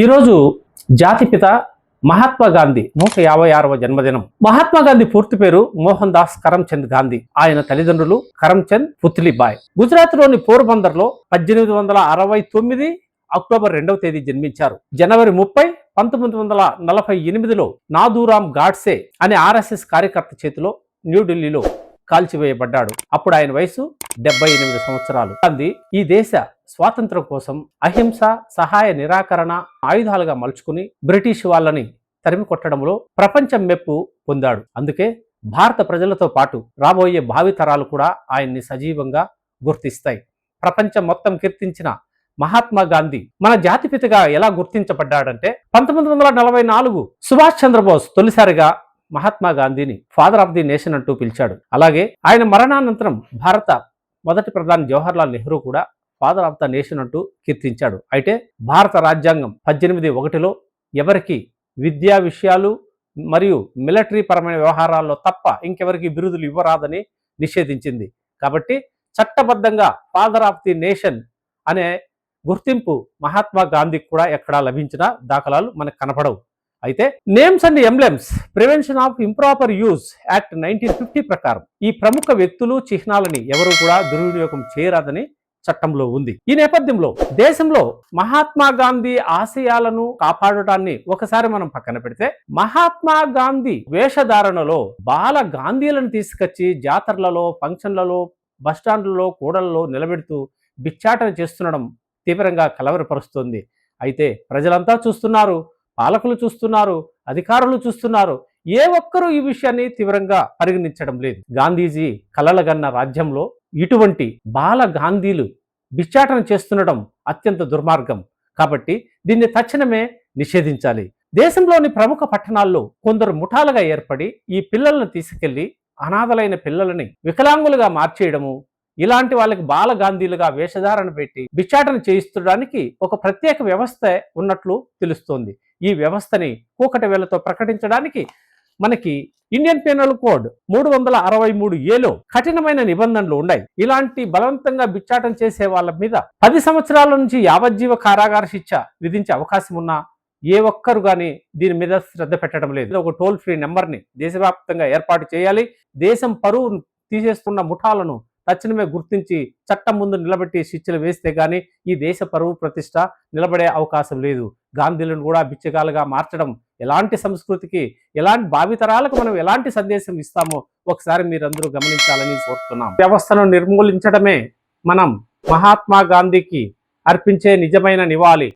ఈరోజు జాతిపిత మహాత్మా గాంధీ నూట యాభై ఆరవ జన్మదినం. మహాత్మా గాంధీ పూర్తి పేరు మోహన్ దాస్ కరమ్చంద్ గాంధీ. ఆయన తల్లిదండ్రులు కరమ్చంద్ పుత్లిబాయ్ గుజరాత్లోని పోర్బందర్లో పద్దెనిమిది వందల అరవై తొమ్మిది అక్టోబర్ రెండవ తేదీ జన్మించారు. జనవరి ముప్పై పంతొమ్మిది వందల నలభై ఎనిమిదిలో నాదూరామ్ గాడ్సే అనే ఆర్ఎస్ఎస్ కార్యకర్త చేతిలో న్యూఢిల్లీలో కాల్చివేయబడ్డాడు. అప్పుడు ఆయన వయసు డెబ్బై ఎనిమిది సంవత్సరాలు. గాంధీ ఈ దేశ స్వాతంత్రం కోసం అహింస సహాయ నిరాకరణ ఆయుధాలుగా మలుచుకుని బ్రిటిష్ వాళ్ళని తరిమి కొట్టడంలో ప్రపంచం మెప్పు పొందాడు. అందుకే భారత ప్రజలతో పాటు రాబోయే భావితరాలు కూడా ఆయన్ని సజీవంగా గుర్తిస్తాయి. ప్రపంచం మొత్తం కీర్తించిన మహాత్మా గాంధీ మన జాతిపితగా ఎలా గుర్తించబడ్డాడంటే పంతొమ్మిది వందల నలభై నాలుగు సుభాష్ చంద్రబోస్ తొలిసారిగా మహాత్మా గాంధీని ఫాదర్ ఆఫ్ ది నేషన్ అంటూ పిలిచాడు. అలాగే ఆయన మరణానంతరం భారత మొదటి ప్రధాని జవహర్లాల్ నెహ్రూ కూడా ఫాదర్ ఆఫ్ ద నేషన్ అంటూ కీర్తించాడు. అయితే భారత రాజ్యాంగం పద్దెనిమిది ఒకటిలో ఎవరికి విద్యా విషయాలు మరియు మిలిటరీ పరమైన వ్యవహారాల్లో తప్ప ఇంకెవరికి బిరుదులు ఇవ్వరాదని నిషేధించింది. కాబట్టి చట్టబద్ధంగా ఫాదర్ ఆఫ్ ది నేషన్ అనే గుర్తింపు మహాత్మా గాంధీకి కూడా ఎక్కడా లభించిన దాఖలాలు మనకు కనపడవు. అయితే names and emblems prevention of improper use act nineteen fifty ప్రకారం ఈ ప్రముఖ వ్యక్తులు చిహ్నాలని ఎవరు కూడా దుర్వినియోగం చేయరాదని చట్టంలో ఉంది. ఈ నేపథ్యంలో దేశంలో మహాత్మా గాంధీ ఆశయాలను కాపాడటాన్ని ఒకసారి మనం పక్కన పెడితే మహాత్మా గాంధీ వేషధారణలో బాల గాంధీలను తీసుకొచ్చి జాతరలలో ఫంక్షన్లలో బస్టాండ్లలో కూడలలో నిలబెడుతూ బిచ్చాటన చేస్తుండడం తీవ్రంగా కలవరపరుస్తుంది. అయితే ప్రజలంతా చూస్తున్నారు పాలకులు చూస్తున్నారు అధికారులు చూస్తున్నారు. ఏ ఒక్కరూ ఈ విషయాన్ని తీవ్రంగా పరిగణించడం లేదు. గాంధీజీ కలలగన్న రాజ్యంలో ఇటువంటి బాల గాంధీలు బిచ్చాటన చేస్తుండడం అత్యంత దుర్మార్గం. కాబట్టి దీన్ని తక్షణమే నిషేధించాలి. దేశంలోని ప్రముఖ పట్టణాల్లో కొందరు ముఠాలుగా ఏర్పడి ఈ పిల్లలను తీసుకెళ్ళి అనాథలైన పిల్లలని వికలాంగులుగా మార్చేయడము ఇలాంటి వాళ్ళకి బాల గాంధీలుగా వేషధారణ పెట్టి బిచ్చాటన చేయిస్తుండడానికి ఒక ప్రత్యేక వ్యవస్థ ఉన్నట్లు తెలుస్తోంది. ఈ వ్యవస్థని కూకటి వేలతో ప్రకటించడానికి మనకి ఇండియన్ పీనల్ కోడ్ మూడు వందల అరవై మూడు ఏలో కఠినమైన నిబంధనలు ఉన్నాయి. ఇలాంటి బలవంతంగా బిచ్చాటం చేసే వాళ్ళ మీద పది సంవత్సరాల నుంచి యావజ్జీవ కారాగార శిక్ష విధించే అవకాశం ఉన్నా ఏ ఒక్కరు కానీ దీని మీద శ్రద్ధ పెట్టడం లేదు. ఒక టోల్ ఫ్రీ నెంబర్ని దేశవ్యాప్తంగా ఏర్పాటు చేయాలి. దేశం పరువు తీసేస్తున్న ముఠాలను తక్షణమే గుర్తించి చట్టం ముందు నిలబెట్టి శిక్షలు వేస్తే కానీ ఈ దేశ పరువు ప్రతిష్ట నిలబడే అవకాశం లేదు. గాంధీలను కూడా బిచ్చగాలుగా మార్చడం ఎలాంటి సంస్కృతికి ఎలాంటి భావితరాలకు మనం ఎలాంటి సందేశం ఇస్తామో ఒకసారి మీరందరూ గమనించాలని కోరుతున్నాం. వ్యవస్థను నిర్మూలించడమే మనం మహాత్మా గాంధీకి అర్పించే నిజమైన నివాళి.